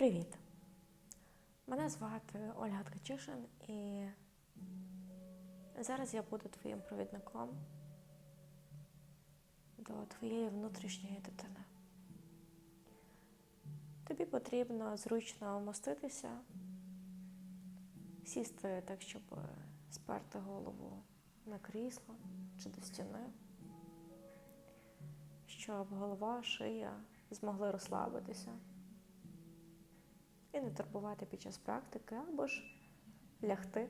Привіт! Мене звати Ольга Ткачишин і зараз я буду твоїм провідником до твоєї внутрішньої дитини. Тобі потрібно зручно вмоститися, сісти так, щоб сперти голову на крісло чи до стіни, щоб голова, шия змогли розслабитися і не турбувати під час практики, або ж лягти,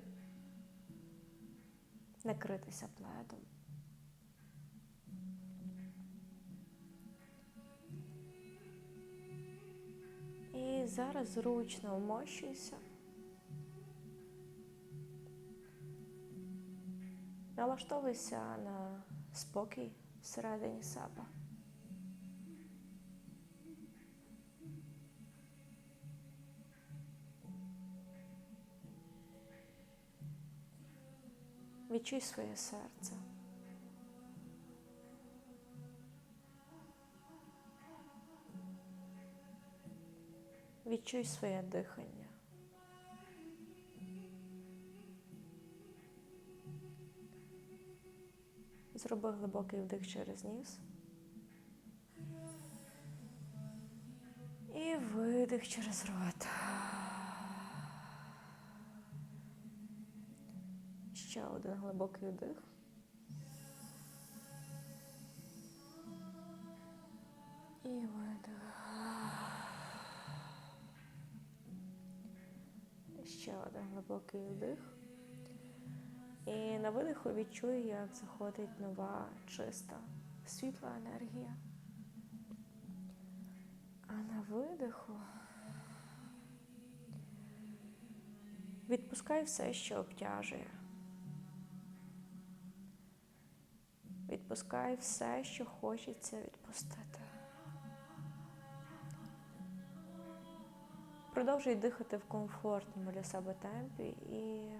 накритися пледом. І зараз зручно вмощуйся. Налаштовуйся на спокій всередині себе. Відчуй своє серце. Відчуй своє дихання. Зроби глибокий вдих через ніс. І видих через рот. Ще один глибокий вдих. І видих. Ще один глибокий вдих. І на видиху відчуй, як заходить нова, чиста, світла енергія. А на видиху відпускай все, що обтяжує. Відпускай все, що хочеться відпустити. Продовжуй дихати в комфортному для себе темпі і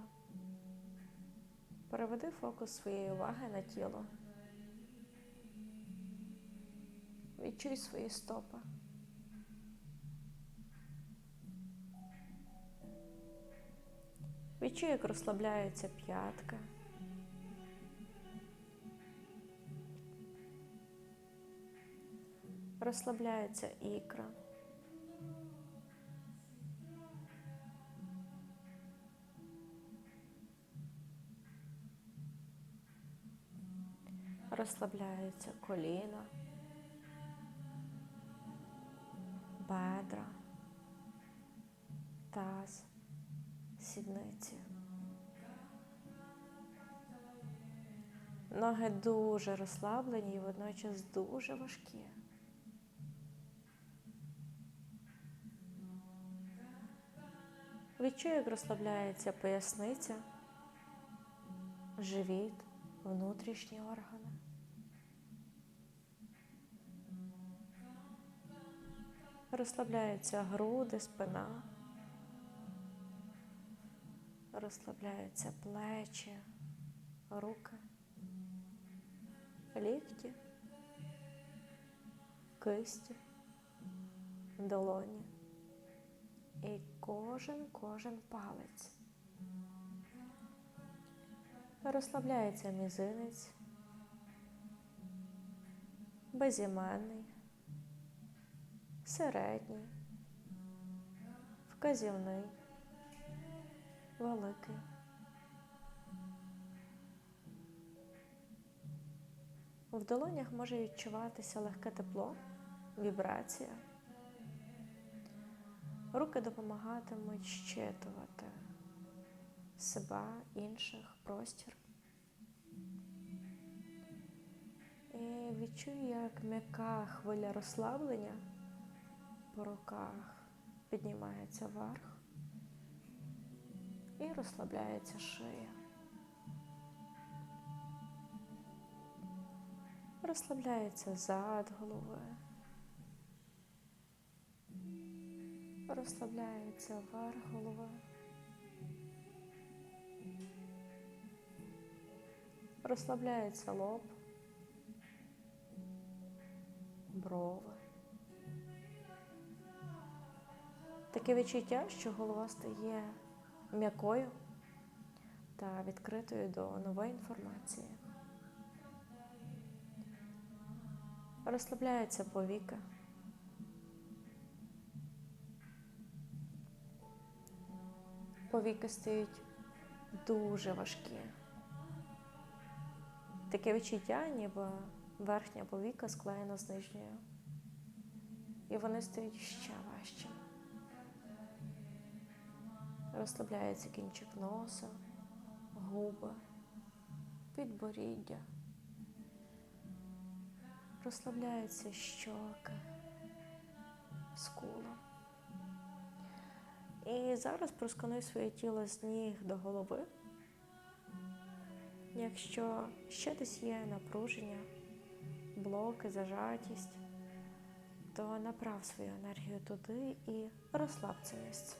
переведи фокус своєї уваги на тіло. Відчуй свої стопи. Відчуй, як розслабляються п'ятки. Розслабляється ікра. Розслабляються коліна, бедра, таз, сідниці. Ноги дуже розслаблені і водночас дуже важкі. Відчуй, як розслабляється поясниця, живіт, внутрішні органи. Розслабляються груди, спина, розслабляються плечі, руки, лікті, кисті, долоні і кожен кожен палець. Розслабляється мізинець, безіменний, середній, вказівний, великий. В долонях може відчуватися легке тепло, вібрація. Руки допомагатимуть щитувати себе, інших, простір. І відчуй, як м'яка хвиля розслаблення по руках піднімається вверх і розслабляється шия. Розслабляється зад голови. Розслабляється верх голови. Розслабляється лоб, брови, Таке відчуття, що голова стає м'якою та відкритою до нової інформації. Розслабляються повіки. Повіки стають дуже важкі. Таке відчуття, ніби верхня повіка склеєна з нижньою. І вони стають ще важчими. Розслабляється кінчик носа, губи, підборіддя. Розслабляються щоки, скула. І зараз проскануй своє тіло з ніг до голови. Якщо ще десь є напруження, блоки, зажатість, то направ свою енергію туди і розслаб це місце.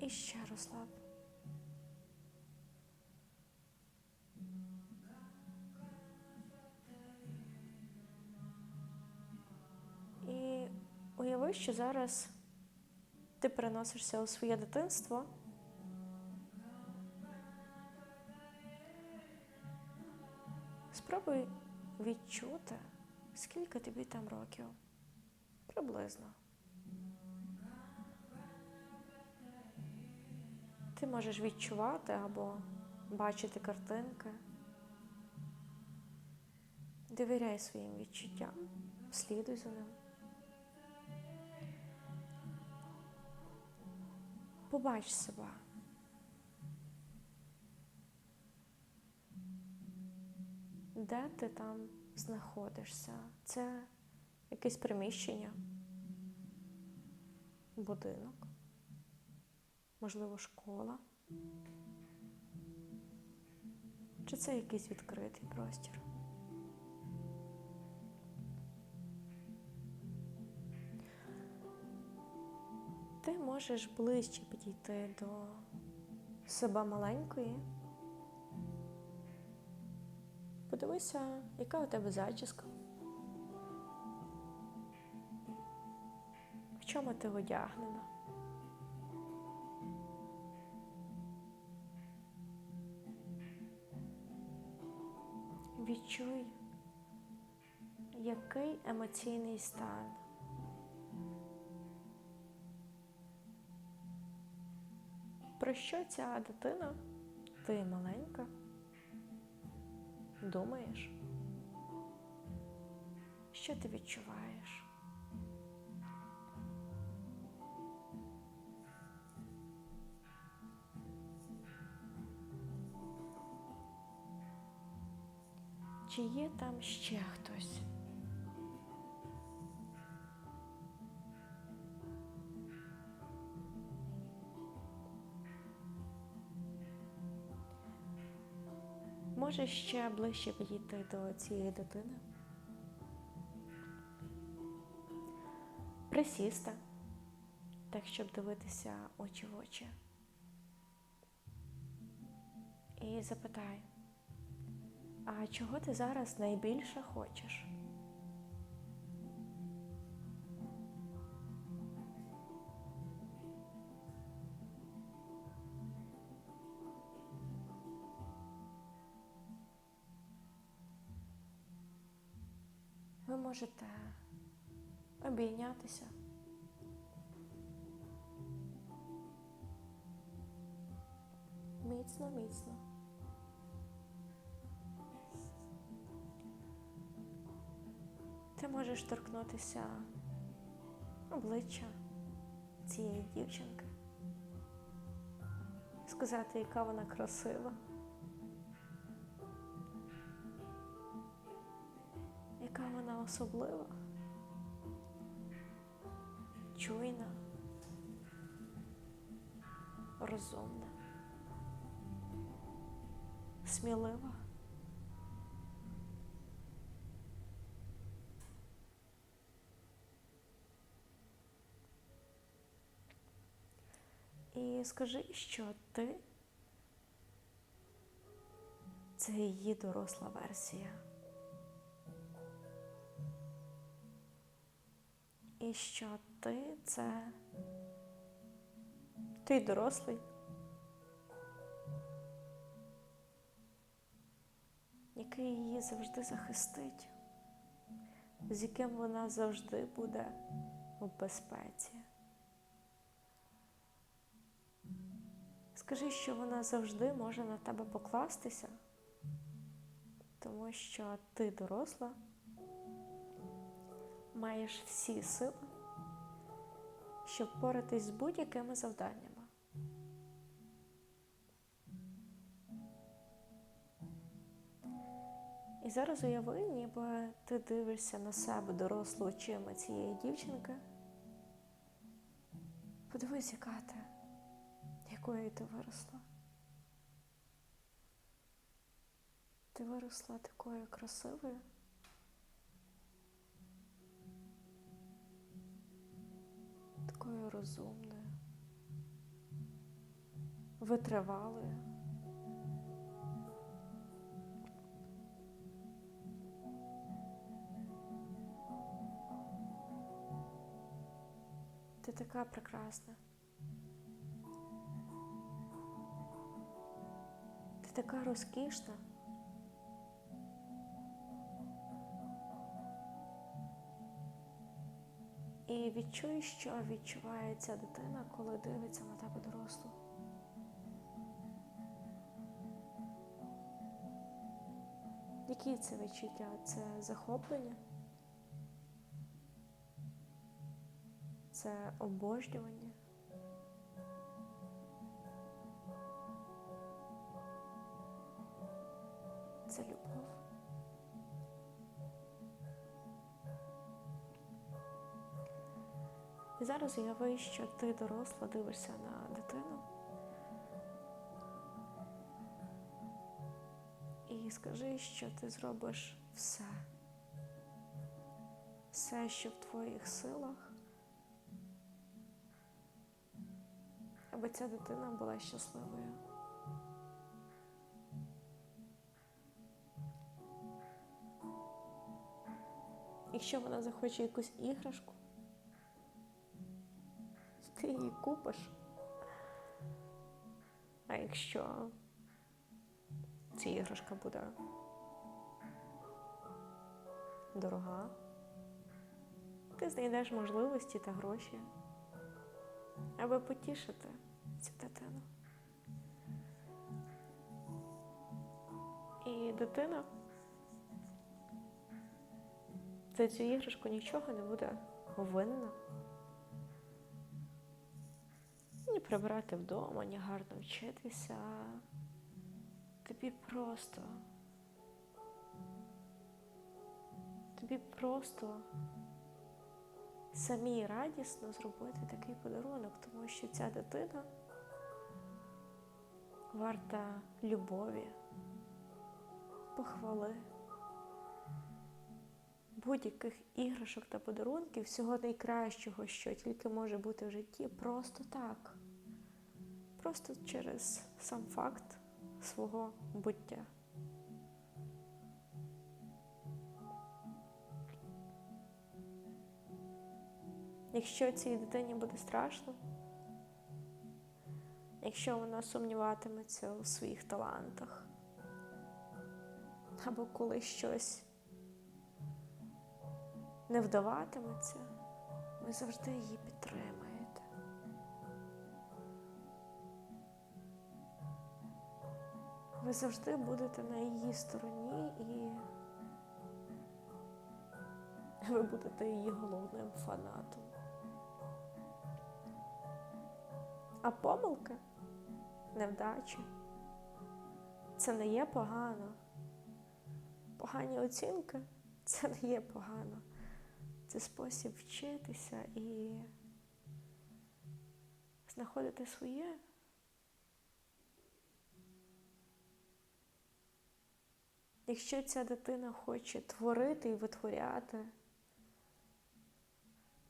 І ще розслаб. Що зараз ти переносишся у своє дитинство. Спробуй відчути, скільки тобі там років. Приблизно. Ти можеш відчувати або бачити картинки. Довіряй своїм відчуттям, слідуй за ним. Побач себе. Де ти там знаходишся? Це якесь приміщення, будинок, можливо, школа? Чи це якийсь відкритий простір? Ти можеш ближче підійти до себе маленької. Подивися, яка у тебе зачіска. В чому ти одягнена? Відчуй, який емоційний стан. Про що ця дитина? Ти маленька? Думаєш? Що ти відчуваєш? Чи є там ще хтось? Можеш ще ближче підійти до цієї дитини? Присісти, так, щоб дивитися очі в очі. І запитай, а чого ти зараз найбільше хочеш? Можете обійнятися. Міцно, міцно. Ти можеш торкнутися обличчя цієї дівчинки, сказати, яка вона красива. Особлива, чуйна, розумна, смілива. І скажи, що ти це її доросла версія. І що ти це? Ти дорослий, який її завжди захистить, з яким вона завжди буде в безпеці. Скажи, що вона завжди може на тебе покластися, тому що ти доросла, маєш всі сили, щоб поратись з будь-якими завданнями. І зараз уяви, ніби ти дивишся на себе дорослу очима цієї дівчинки. Подивись, яка ти, якою ти виросла. Ти виросла такою красивою. Такою розумною, витривалою. Ти така прекрасна. Ти така розкішна. І відчуй, що відчуває ця дитина, коли дивиться на тебе дорослу. Які це відчуття? Це захоплення? Це обожнювання? Уяви, що ти доросла, дивишся на дитину. І скажи, що ти зробиш все. Все, що в твоїх силах, аби ця дитина була щасливою. Якщо вона захоче якусь іграшку, купиш. А якщо ця іграшка буде дорога, ти знайдеш можливості та гроші, аби потішити цю дитину. І дитина за цю іграшку нічого не буде винна. Прибирати вдома, ні гарно вчитися. Тобі просто. Тобі просто самій радісно зробити такий подарунок, тому що ця дитина варта любові, похвали, будь-яких іграшок та подарунків, всього найкращого, що тільки може бути в житті, просто так. Просто через сам факт свого буття. Якщо цій дитині буде страшно, якщо вона сумніватиметься у своїх талантах, або коли щось не вдаватиметься, ви завжди її підтримаєте. Ви завжди будете на її стороні і ви будете її головним фанатом. А помилки, невдачі це не є погано. Погані оцінки це не є погано. Це спосіб вчитися і знаходити своє. Якщо ця дитина хоче творити і витворяти,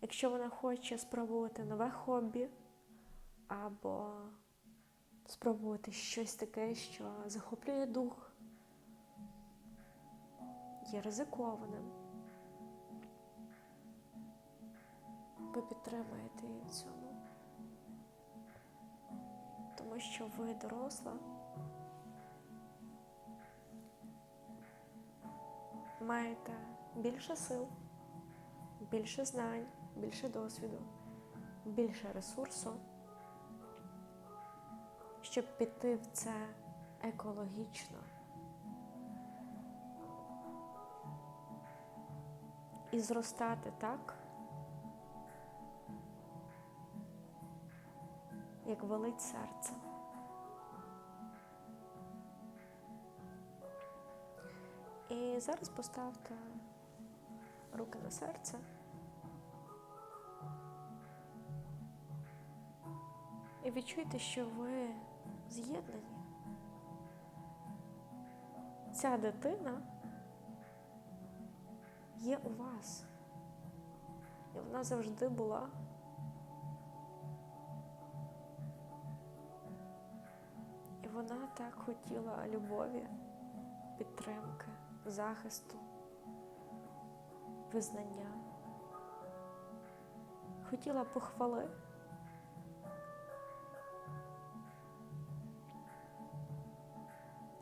якщо вона хоче спробувати нове хобі або спробувати щось таке, що захоплює дух, є ризикованим. ви підтримуєте її в цьому. Тому що ви доросла. Маєте більше сил, більше знань, більше досвіду, більше ресурсу, щоб піти в це екологічно. І зростати так, як велить серце. І зараз поставте руки на серце. І відчуйте, що ви з'єднані. Ця дитина є у вас. І вона завжди була. І вона так хотіла любові, підтримки, захисту, визнання. Хотіла похвали.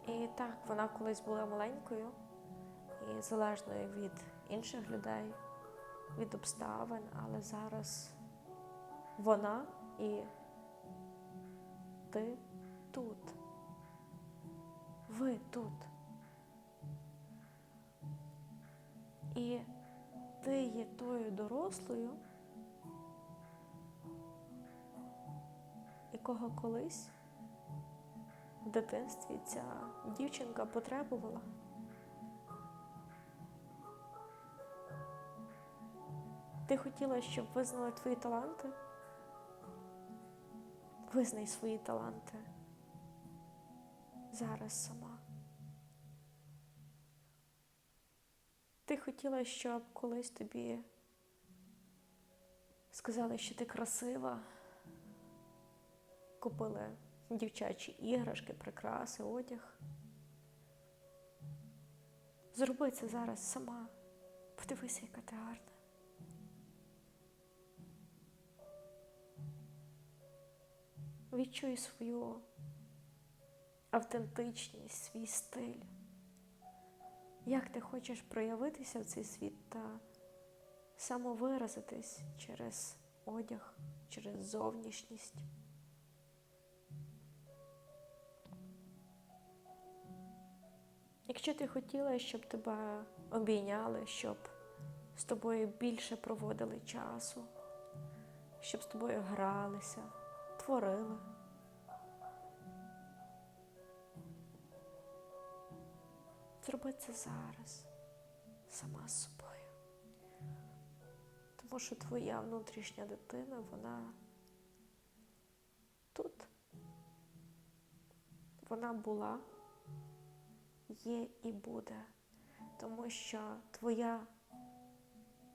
І так, вона колись була маленькою і залежною від інших людей, від обставин, але зараз вона і ти тут. Ви тут. І ти є тою дорослою, якого колись в дитинстві ця дівчинка потребувала. Ти хотіла, щоб визнали твої таланти? Визнай свої таланти зараз сама. Хотіла, щоб колись тобі сказали, що ти красива, купили дівчачі іграшки, прикраси, одяг. Зроби це зараз сама. Подивися, яка ти гарна. Відчуй свою автентичність, свій стиль. Як ти хочеш проявитися в цей світ та самовиразитись через одяг, через зовнішність. Якщо ти хотіла, щоб тебе обійняли, щоб з тобою більше проводили часу, щоб з тобою гралися, творили. Зроби це зараз, сама з собою. Тому що твоя внутрішня дитина, вона тут. Вона була, є і буде. Тому що твоя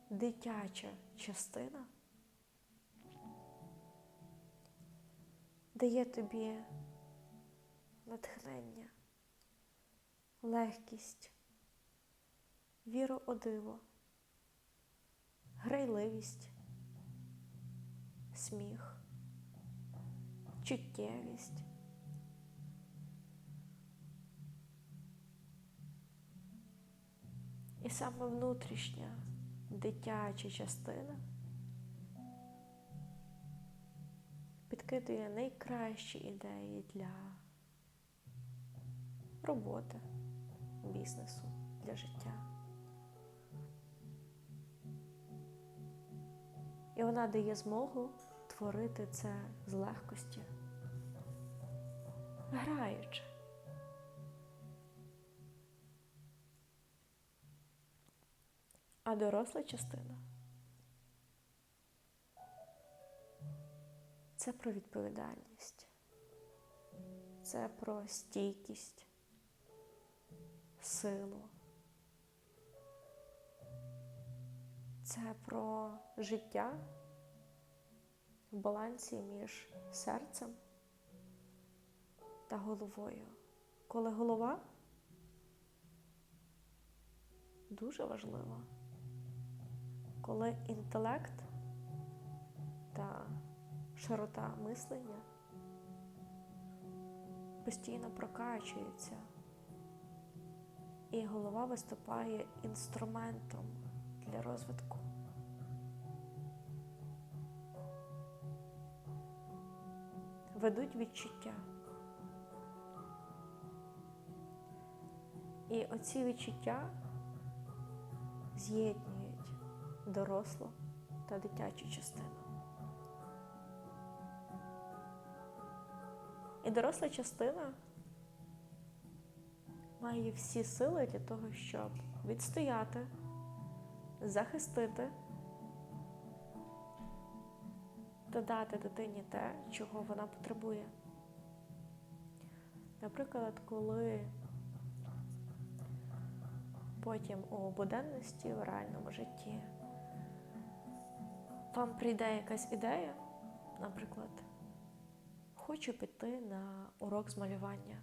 дитяча частина дає тобі натхнення, легкість, віру у диво, грайливість, сміх, чуттєвість. І саме внутрішня дитяча частина підкидує найкращі ідеї для роботи, бізнесу, для життя. І вона дає змогу творити це з легкості, граючи. А доросла частина це про відповідальність, це про стійкість, силу, це про життя в балансі між серцем та головою. Коли голова дуже важлива коли інтелект та широта мислення постійно прокачується, і голова виступає інструментом для розвитку. Ведуть відчуття. І оці відчуття з'єднують дорослу та дитячу частину. І доросла частина має всі сили для того, щоб відстояти, захистити та дати дитині те, чого вона потребує. Наприклад, коли потім у буденності, в реальному житті вам прийде якась ідея, наприклад, хочу піти на урок з малювання.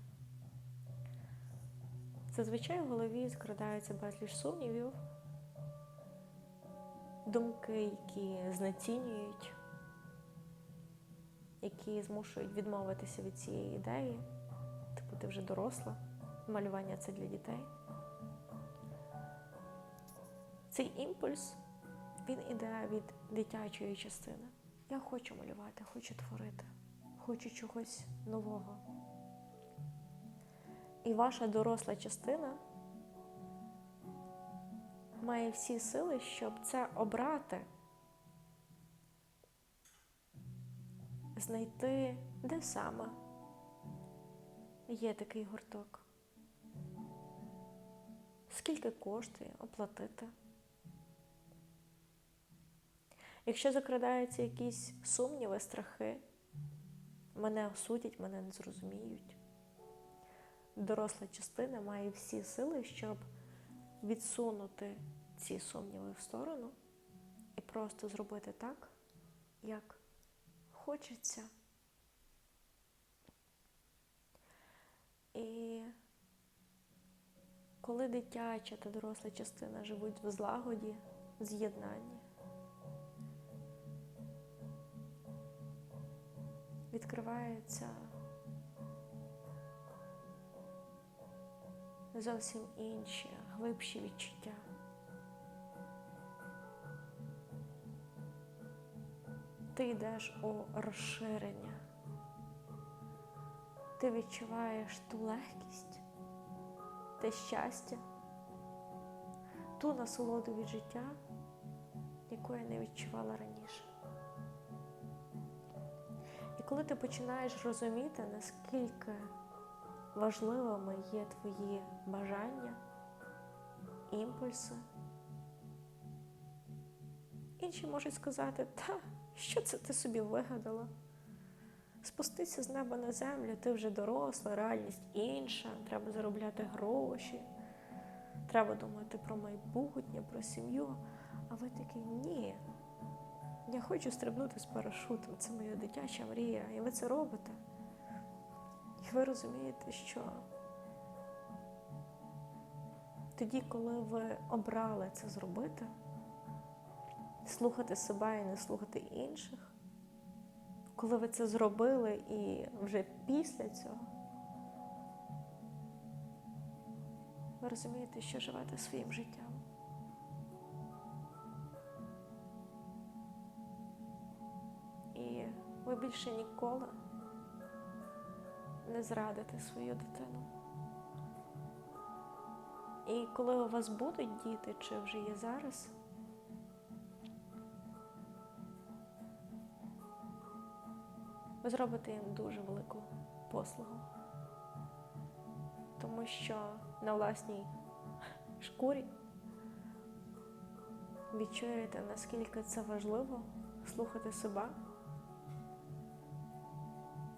Зазвичай в голові скрадаються безліч сумнівів, думки, які знецінюють, які змушують відмовитися від цієї ідеї, типу ти вже доросла, малювання це для дітей. Цей імпульс, він іде від дитячої частини. Я хочу малювати, хочу творити, хочу чогось нового. І ваша доросла частина має всі сили, щоб це обрати, знайти, де саме є такий гурток, скільки коштує оплатити. Якщо закрадаються якісь сумніви, страхи, мене осудять, мене не зрозуміють. Доросла частина має всі сили, щоб відсунути ці сумніви в сторону і просто зробити так, як хочеться. І коли дитяча та доросла частина живуть в злагоді, з'єднанні, відкривається зовсім інші, глибші відчуття. Ти йдеш у розширення, ти відчуваєш ту легкість, те щастя, ту насолоду від життя, якої не відчувала раніше. І коли ти починаєш розуміти, наскільки важливими є твої бажання, імпульси, інші можуть сказати, та що це ти собі вигадала? Спустися з неба на землю, ти вже доросла, реальність інша, треба заробляти гроші, треба думати про майбутнє, про сім'ю. А ви такі ні. Я хочу стрибнути з парашутом, це моя дитяча мрія, і ви це робите. І ви розумієте, що тоді, коли ви обрали це зробити, слухати себе і не слухати інших, коли ви це зробили і вже після цього, ви розумієте, що живете своїм життям. І ви більше ніколи не зрадите свою дитину. І коли у вас будуть діти, чи вже є зараз, ви зробите їм дуже велику послугу, тому що на власній шкурі відчуєте, наскільки це важливо слухати себе,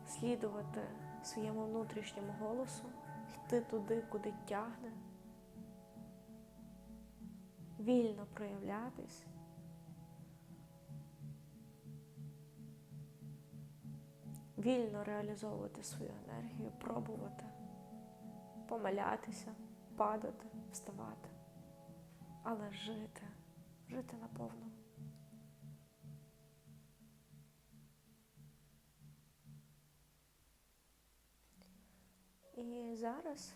слідувати своєму внутрішньому голосу, йти туди, куди тягне, вільно проявлятись. Вільно реалізовувати свою енергію, пробувати, помилятися, падати, вставати, але жити, жити наповну. І зараз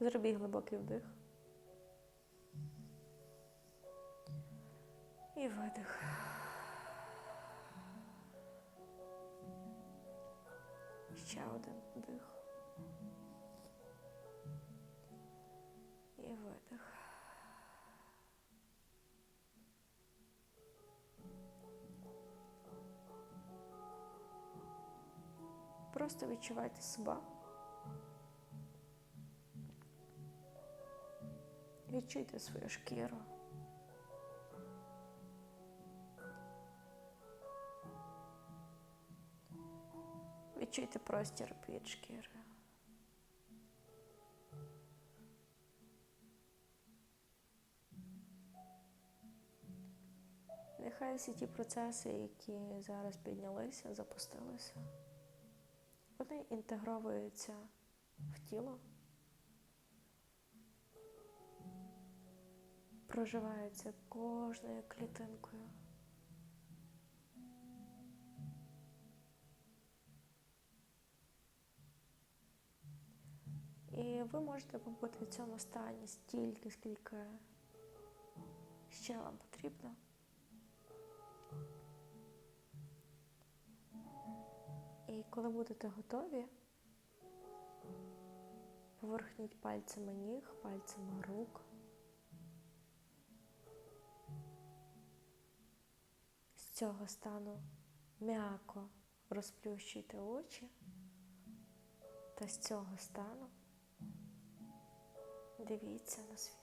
зробіть глибокий вдих. І видих. Ще один вдих. Просто відчувайте себе. Відчуйте свою шкіру. Відчуйте простір під шкірою. Нехай всі ті процеси, які зараз піднялися, запустилися, вони інтегровуються в тіло, проживаються кожною клітинкою. І ви можете побути в цьому стані стільки, скільки ще вам потрібно. І коли будете готові, поверхніть пальцями ніг, пальцями рук. З цього стану м'яко розплющуйте очі та з цього стану дивіться на світ.